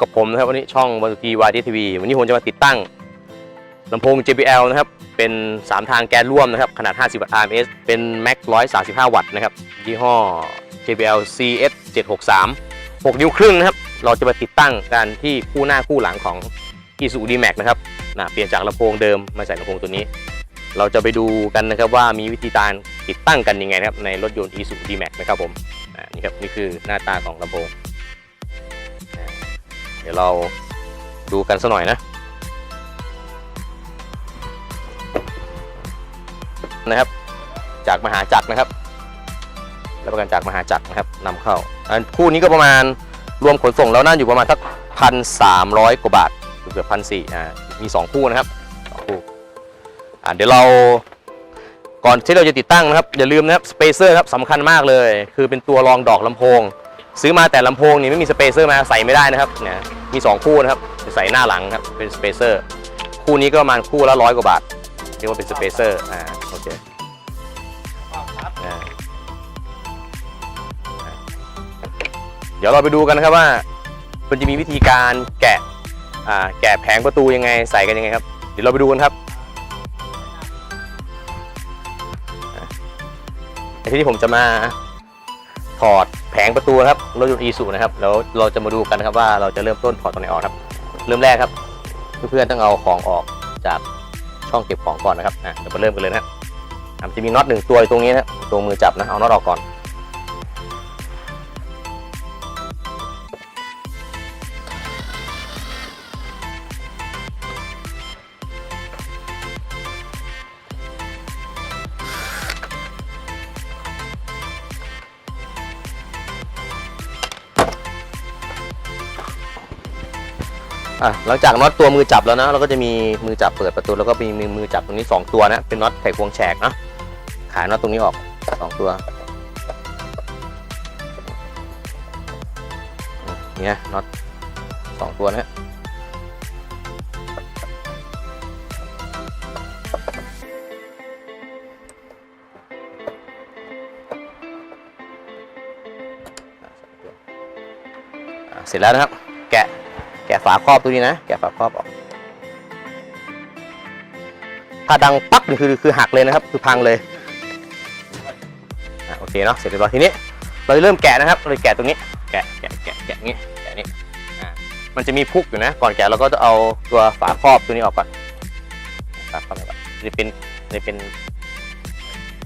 กับผมนะครับวันนี้ช่องวันทีวายทีวีวันนี้ผมจะมาติดตั้งลำโพง JBL นะครับ เป็น 3 ทางแกนร่วมนะครับ ขนาด 50 วัตต์ RMS เป็น Max 135 วัตต์นะครับยี่ห้อ JBL CS 763 6 นิ้วครึ่งนะครับ เราจะมาติดตั้งกันที่คู่หน้าคู่หลังของ Isuzu D-Max นะครับนะเปลี่ยนจากลำโพงเดิมมาใส่ลำโพงตัวนี้ เราจะไปดูกันนะครับว่ามีวิธีการติดตั้งกันยังไงนะครับในรถยนต์ Isuzu D-Max นะครับผมอ่านี่ครับนี่คือหน้าตาของลำโพง เดี๋ยวเราดูกันสักหน่อยนะ นะครับ จากมหาจักรนะครับรับประกันจากมหาจักรนะครับนำเข้า อันคู่นี้ก็ประมาณรวมขนส่งแล้วน่าอยู่ประมาณสักพันสามร้อยกว่าบาทเกือบพันสี่อ่ามีสองคู่นะครับสองคู่อ่าเดี๋ยวเราก่อนที่เราจะติดตั้งนะครับอย่าลืมนะครับสเปเซอร์ครับสำคัญมากเลย คือเป็นตัวรองดอกลำโพง ซื้อมาแต่ลำโพงนี่ไม่มีสเปเซอร์มาใส่ไม่ได้นะครับเนี่ยมี 2 คู่นะครับจะใส่หน้าหลังครับเป็นสเปเซอร์คู่นี้ก็ประมาณคู่ละร้อยกว่าบาทเรียกว่าเป็นสเปเซอร์อ่าโอเคอ่าเดี๋ยวเราไปดูกันนะครับว่ามันจะมีวิธีการแกะอ่าแกะแผงประตูยังไงใส่กันยังไงครับ เดี๋ยวเราไปดูกันครับอ่าแต่ที่นี้ผมจะมาถอด แผงประตูครับรถยนต์อีสุนะครับแล้วเราจะมาดูกันนะครับว่าเราจะเริ่มต้นถอดตรงไหนออกครับ เริ่มแรกครับ เพื่อนๆต้องเอาของออกจากช่องเก็บของก่อนนะครับอะเดี๋ยวมาเริ่มกันเลยนะครับจะมีน็อตหนึ่งตัวอยู่ตรงนี้นะตรงมือจับนะเอาน็อตออกก่อน อะหลังจากน็อตตัวมือจับแล้วนะเราก็จะมีมือจับเปิดประตูแล้วก็มีมือมือจับตรงนี้สองตัวนะเป็นน็อตไขควงแฉกนะขายน็อตตรงนี้ออกสองตัวเนี่ยน็อตสองตัวนะฮะอะเสร็จแล้วนะครับ ครอบตัวนี้นะ แกะฝาครอบออก ถ้าดังปั๊บนี่คือคือหักเลยนะครับ คือพังเลยอโอเคเนาะ เสร็จเรียบร้อยทีนี้ เราจะเริ่มแกะนะครับ เราจะแกะตรงนี้ แกะ แกะ แกะ แกะงี้ แกะนี้มันจะมีพุกอยู่นะ ก่อนแกะเราก็จะเอาตัวฝาครอบตัวนี้ออกก่อน ฝาครอบก่อนจะเป็นจะเป็น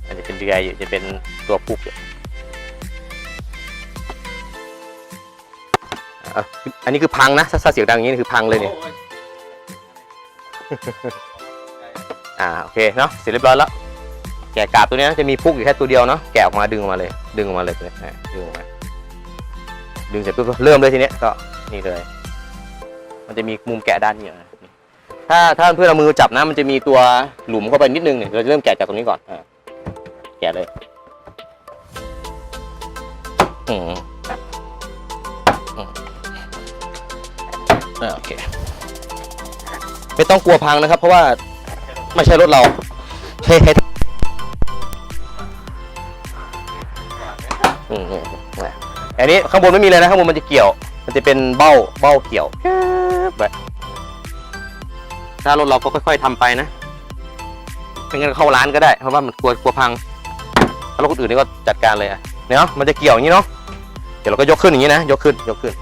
มันจะเป็นเดือยอยู่ จะเป็นตัวพุกอยู่ อะอันนี้คือพังนะถ้าเสียงดังอย่างนี้นี่คือพังเลยเนี่ย อ่าโอเคเนาะเสร็จเรียบร้อยแล้ว แกะกาบตัวนี้นะจะมีพุกอยู่แค่ตัวเดียวเนาะแกะออกมาดึงออกมาเลย ดึงออกมาเลยตัวนี้อะดึงออกมาดึงเสร็จปุ๊บเริ่มเลยทีเนี้ยก็นี่เลย มันจะมีมุมแกะด้านนี้นะถ้าถ้าเพื่อนเอามือจับนะมันจะมีตัวหลุมเข้าไปนิดนึงเนี่ยเราจะเริ่มแกะจากตรงนี้ก่อนอ่าแกะเลยอืม อ่าโอเค ไม่ต้องกลัวพังนะครับ เพราะว่าไม่ใช่รถเราใช่ใช่อืมอืมอะอันนี้ข้างบนไม่มีเลยนะข้างบนมันจะเกี่ยว มันจะเป็นเบ้าเบ้าเกี่ยวแบบถ้ารถเราก็ค่อย ๆทำไปนะไม่งั้นเข้าร้านก็ได้ เพราะว่ามันกลัวกลัวพังถ้ารถคนอื่นนี่ก็จัดการเลยอะเนี่ยเนาะมันจะเกี่ยวอย่างนี้เนาะเดี๋ยวเราก็ยกขึ้นอย่างนี้นะยกขึ้นยกขึ้น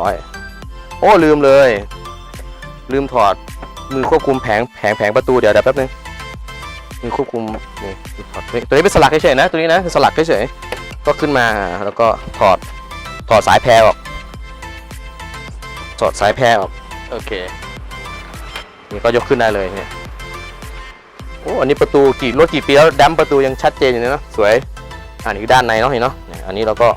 ร้อยโอ้ลืมเลย ลืมถอดมือควบคุมแผงแผงแผงประตูเดี๋ยวเดี๋ยวแป๊บนึงมือควบคุมนี่ถอดตัวนี้เป็นสลักเฉยๆนะตัวนี้นะคือสลักเฉยๆก็ขึ้นมาแล้วก็ถอดถอดสายแพรออกถอดสายแพรออกโอเคนี่ก็ยกขึ้นได้เลยเนี่ยโอ้อันนี้ประตูกี่รถกี่ปีแล้วดัมประตูยังชัดเจนอยู่เลยเนาะสวยอันนี้ด้านในเนาะเห็นเนาะอันนี้เราก็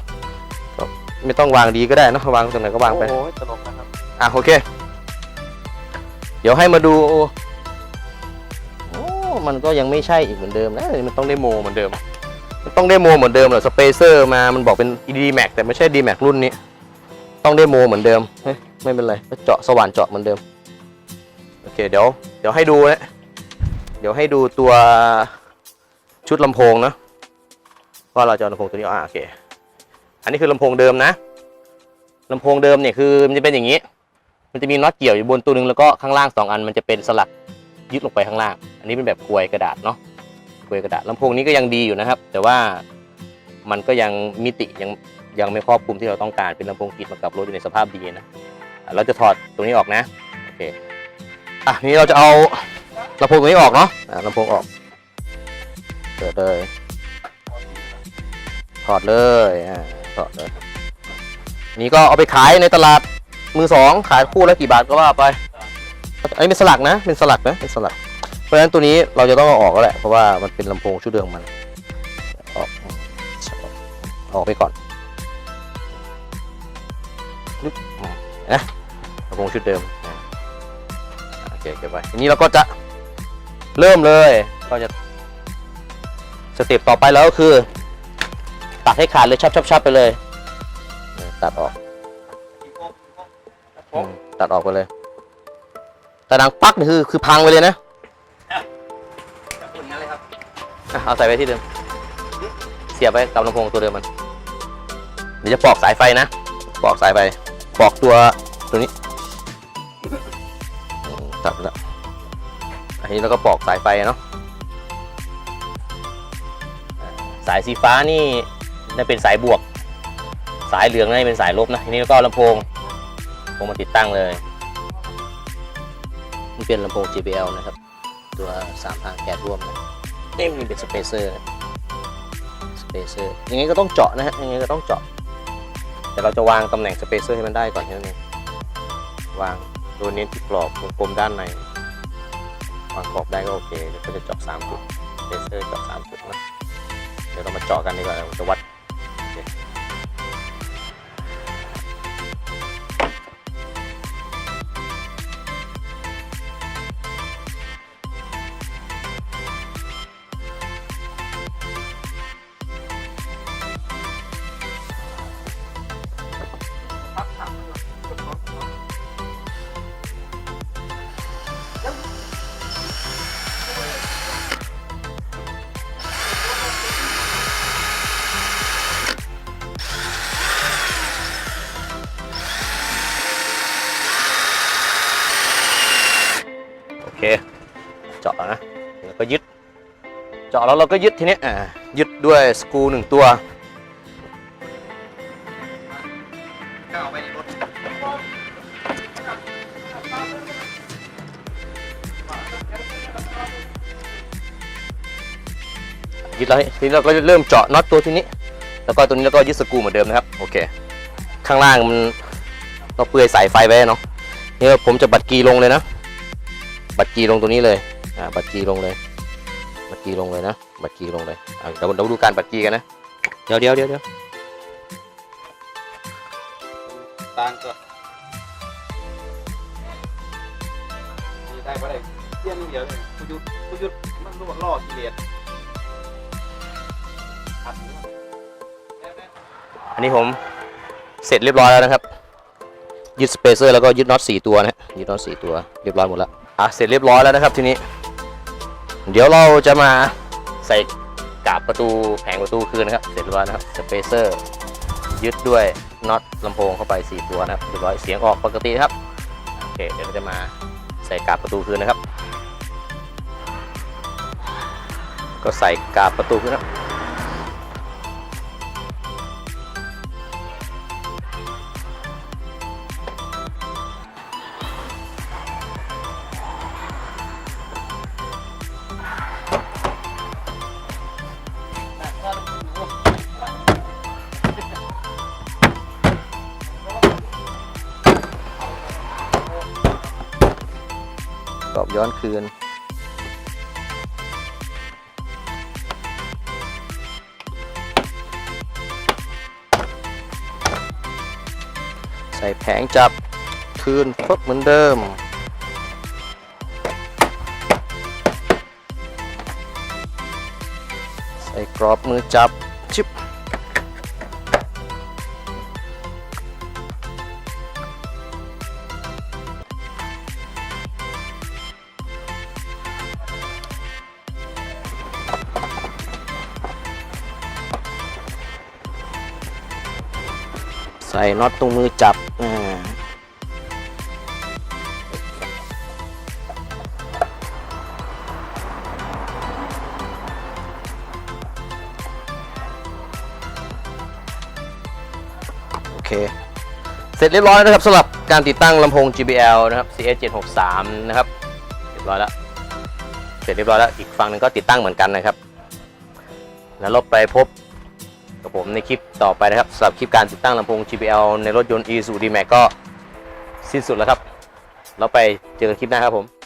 ไม่ต้องวางดีก็ได้เนอะวางตรงไหนก็วางไป โอ้ยตลกนะครับอะโอเค เดี๋ยวให้มาดูโอ้มันก็ยังไม่ใช่อีกเหมือนเดิมนะมันต้องได้โมเหมือนเดิม มันต้องได้โมเหมือนเดิมเหรอสเปเซอร์มามันบอกเป็น d m a x แต่ไม่ใช่ d m a x รุ่นนี้ ต้องได้โมเหมือนเดิมเฮ้ยไม่เป็นไรก็เจาะสว่านเจาะเหมือนเดิมโอเคเดี๋ยว เดี๋ยวให้ดูนะเดี๋ยวให้ดูตัวชุดลำโพงนะราะเราจะเอาลำโพงตัวนี้ออกอ่าโอเค อันนี้คือลำโพงเดิมนะลำโพงเดิมเนี่ยคือมันจะเป็นอย่างนี้ มันจะมีน็อตเกี่ยวอยู่บนตัวหนึงแล้วก็ข้างล่างสองอันมันจะเป็นสลักยึดลงไปข้างล่าง อันนี้เป็นแบบกลวยกระดาษเนาะกลวยกระดาษลำโพงนี้ก็ยังดีอยู่นะครับ แต่ว่ามันก็ยังมิติยังยังไม่ครอบคลุมที่เราต้องการเป็นลำโพงติดมากับรถอยู่ในสภาพดีนะเราจะถอดตรงนี้ออกนะโอเคอะนี้เราจะเอาลำโพงตัวนี้ออกเนาะะลำโพงออกเปิดเลยถอดเลยอ่า ถอดเลยนี่ก็เอาไปขายในตลาดมือสองขายคู่ละกี่บาทก็ว่าไปอันนี้เป็นสลักนะ เป็นสลักนะเป็นสลัก เพราะฉะนั้นตัวนี้เราจะต้องเอาออกแล้วแหละเพราะว่ามันเป็นลำโพงชุดเดิมมันออกออกไปก่อนนึกนะลำโพงชุดเดิมโอเคเก็บไว้ทีนี้เราก็จะเริ่มเลยก็จะสเต็ปต่อไปแล้วก็คือ ตัดให้ขาดเลยชับๆๆไปเลย ตัดออกอืมตัดออกไปเลย แต่ดังปักนี่คือคือพังไปเลยนะอะเอาใส่ไว้ที่เดิม เสียบไปกับลำโพงตัวเดิมมัน เดี๋ยวจะปอกสายไฟนะ ปอกสายไฟ ปอกตัวตัวนี้อืมตัดแล้ว อันนี้เราก็ปอกสายไฟเนาะอ่าสายสีฟ้านี่ น่าเป็นสายบวก สายเหลืองนี่เป็นสายลบนะทีนี้ก็เอาลำโพงลำโพงมาติดตั้งเลยนี่เป็นลำโพง JBL นะครับ ตัวสามทางแก๊สร่วมนะนี่มันเป็นสเปเซอร์สเปเซอร์ยังไงก็ต้องเจาะนะฮะยังไงก็ต้องเจาะแต่เราจะวางตำแหน่งสเปเซอร์ให้มันได้ก่อนแค่นั้นเองวางโดยเน้นที่กรอบวงกลมด้านในวางกรอบได้ก็โอเคเดี๋ยวก็จะเจาะสามจุดสเปเซอร์เจาะสามจุดนะเดี๋ยวเรามาเจาะกันดีกว่าเราจะวัด เจาะแล้วเราก็ยึดทีนี้อ่ายึดด้วยสกรูหนึ่งตัวยึดแล้วทีนี้เราก็เริ่มเจาะน็อตตัวทีนี้ แล้วก็ตัวนี้เราก็ยึดสกรูเหมือนเดิมนะครับโอเค ข้างล่างมันเราเปลือยสายไฟไว้เนาะนี่ผมจะบัดกีลงเลยนะ บัตรกีลงตัวนี้เลยอ่าบัตรกีลงเลย บัตรกีลงเลยนะ บัตรกีลงเลยอ่าเดี๋ยวเราดูการบัตรกีกันนะ เดี๋ยวเดี๋ยวเดี๋ยวเดี๋ยวต่างก็ได้ปะได้เที่ยงเดียวเลยกูหยุดกูหยุดมันรู้ว่าล่อกิเลสอัดอยู่นะอันนี้ผมเสร็จเรียบร้อยแล้วนะครับ ยึดสเปเซอร์แล้วก็ยึดน็อตสี่ตัวนะฮะยึดน็อตสี่ตัวเรียบร้อยหมดแล้วอะเสร็จเรียบร้อยแล้วนะครับทีนี้ เดี๋ยวเราจะมาใส่กาบประตูแผงประตูคืนนะครับ เสร็จเรียบร้อยนะครับสเปเซอร์ยึดด้วยน็อตลำโพงเข้าไป 4 ตัวนะครับเรียบร้อยเสียงออกปกติครับโอเคเดี๋ยวเราจะมาใส่กาบประตูคืนนะครับ ก็ใส่กาบประตูคืนครับ กรอบย้อนคืน ใส่แผงจับคืนฟบเหมือนเดิมใส่กรอบมือจับชิบ น็อตตรงมือจับอ่าโอเค เสร็จเรียบร้อยนะครับสำหรับการติดตั้งลำโพง JBL นะครับ CS 763นะครับเรียบร้อยแล้วเสร็จเรียบร้อยแล้วอีกฝั่งหนึ่งก็ติดตั้งเหมือนกันนะครับ แล้วเราไปพบ กับผมในคลิปต่อไปนะครับสำหรับคลิปการติดตั้งลำโพง JBL ในรถยนต์ Isuzu D-Max ก็สิ้นสุดแล้วครับ เราไปเจอกันคลิปหน้าครับผม